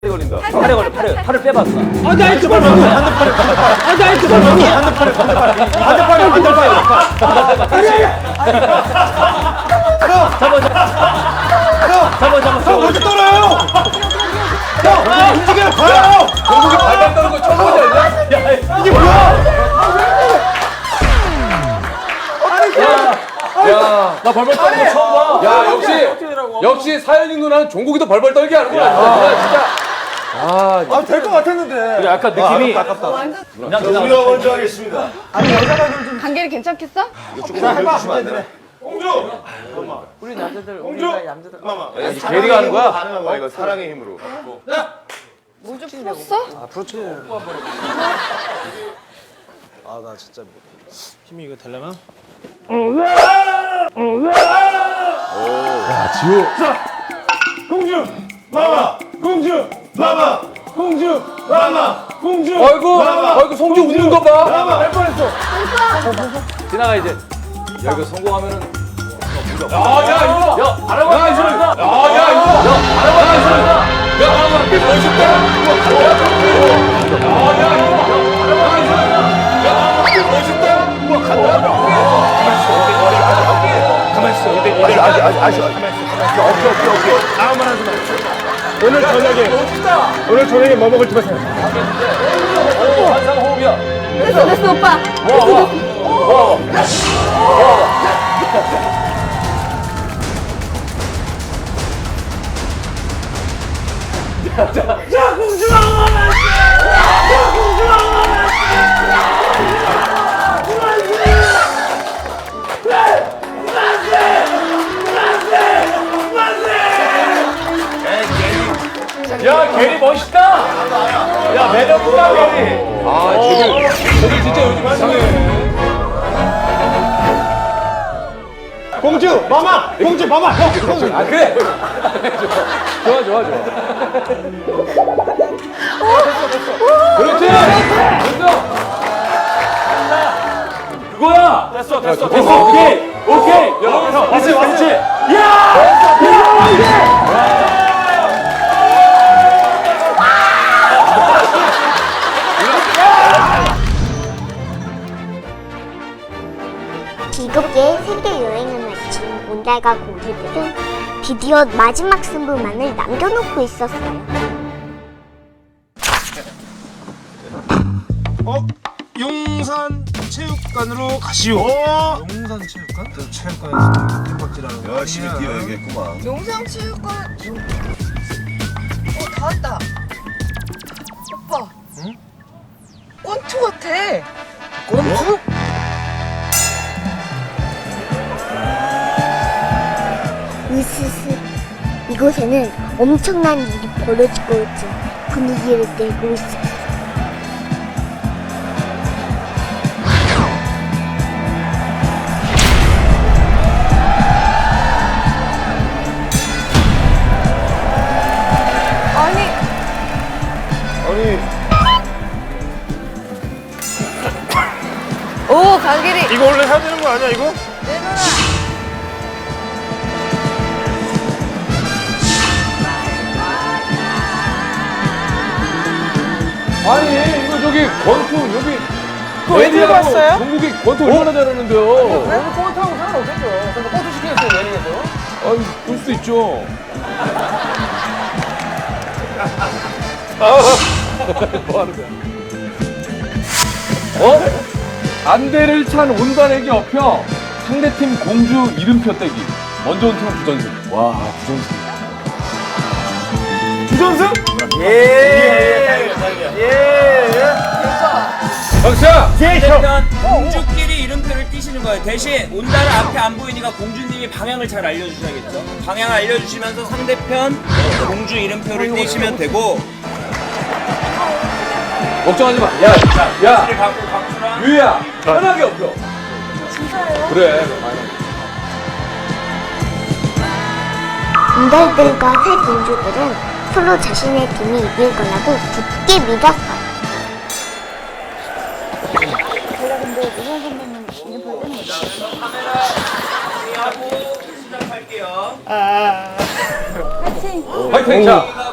걸린다. 팔에 걸려, 팔에, 팔을 빼봤어. 아, 나 이거 봐. 한대팔에. 아, 나 이거 봐. 한대팔에. 한대팔에. 한대팔에. 잡아, 잡아. 잡아, 잡아. 형, 어디 떨어요? 형, 아, 움직여 봐요. 경국이 발발 떠는 거 처음 보지 않냐? 야, 이게 뭐야? 야, 나 발발 떠는 거 처음 봐. 야 역시 역시 사연이 누나는 종국이도 벌벌 떨게 하는구나. 아, 진짜. 아, 될 것 같았는데. 그래, 약간 느낌이 완전 그냥 그냥 우리가 먼저 하겠습니다. 관계를 괜찮겠어? 조금 해주시면 안 되나? 대리가 하는 거야? 가능한 거야 이거 사랑의 힘으로. 뭐좀 풀었어? 아, 나 진짜 힘이 이거 되려나? 공주 마마 공주 마마 공주 마마 공주 아이고 아이고 성주 웃는 거 봐. 마마 할 뻔했어. 지나가 이제. 야, 이거 성공하면은. 아야 이거. 야, 바라봐. 야 이거. 야, 아야 이거. 바라봐. 야 이거 멋있다. 아직 아직 아직 아직 오케이 오케이 오케이. 아무 말 하지 마. 오늘 저녁에. 오늘 저녁에 뭐 먹을지 보세요. 오, 환상 호흡이야. 됐어 됐어 오빠 야, 야, 매력 게리. 아 쟤들 쟤들 진짜 요즘 이상해. 공주, 마마! 공주, 마마! 형. 아, 그래. 좋아, 좋아, 좋아. 그렇지. 됐어. 그거야. 됐어, 됐어, 됐어. 오케이, 오케이. 여러분, 그렇지, 그렇지. 즐겁게 몬달과 공주들은 드디어 마지막 승부만을 남겨놓고 있었어요. 어? 용산 체육관으로 가시오. 용산 체육관? 저 체육관에서 템박질하는 거. 열심히 뛰어야겠구만. 용상체육관 으스스. 이곳에는 엄청난 일이 벌어지고 있지. 분위기를 내고 있어. 아니 아니 오 강길이 이거 원래 해야 되는 거 아니야, 이거? 내놔라 아니 이거 저기 권투 여기 어디 봤어요? 종국이 권투 얼마나 잘하는데요. 그래도 꽁트하고 상관없겠죠. 그래서 꽁트 시키겠어요, 내리겠어. 아니 그럴 수도 있죠. 뭐 하는 거야? 어? 안대를 찬 온단에게 업혀 상대팀 공주 이름표 떼기. 먼저 온 팀은 부전승. 와 부전승. 주전승? 박 사. 일단 공주끼리 이름표를 띄시는 거예요. 대신 온다는 앞에 안 보이니까 공주님이 방향을 잘 알려주셔야겠죠. 방향 알려주시면서 상대편 공주 이름표를 띄시면 되고 걱정하지 마. 야, 야, 를 갖고 각주랑 유야, 편하게 엎혀. 그래. 인달들과 새 공주들은 서로 자신의 팀이 이길 거라고 굳게 믿었어요. 하고 시작할게요. 화이팅! 자,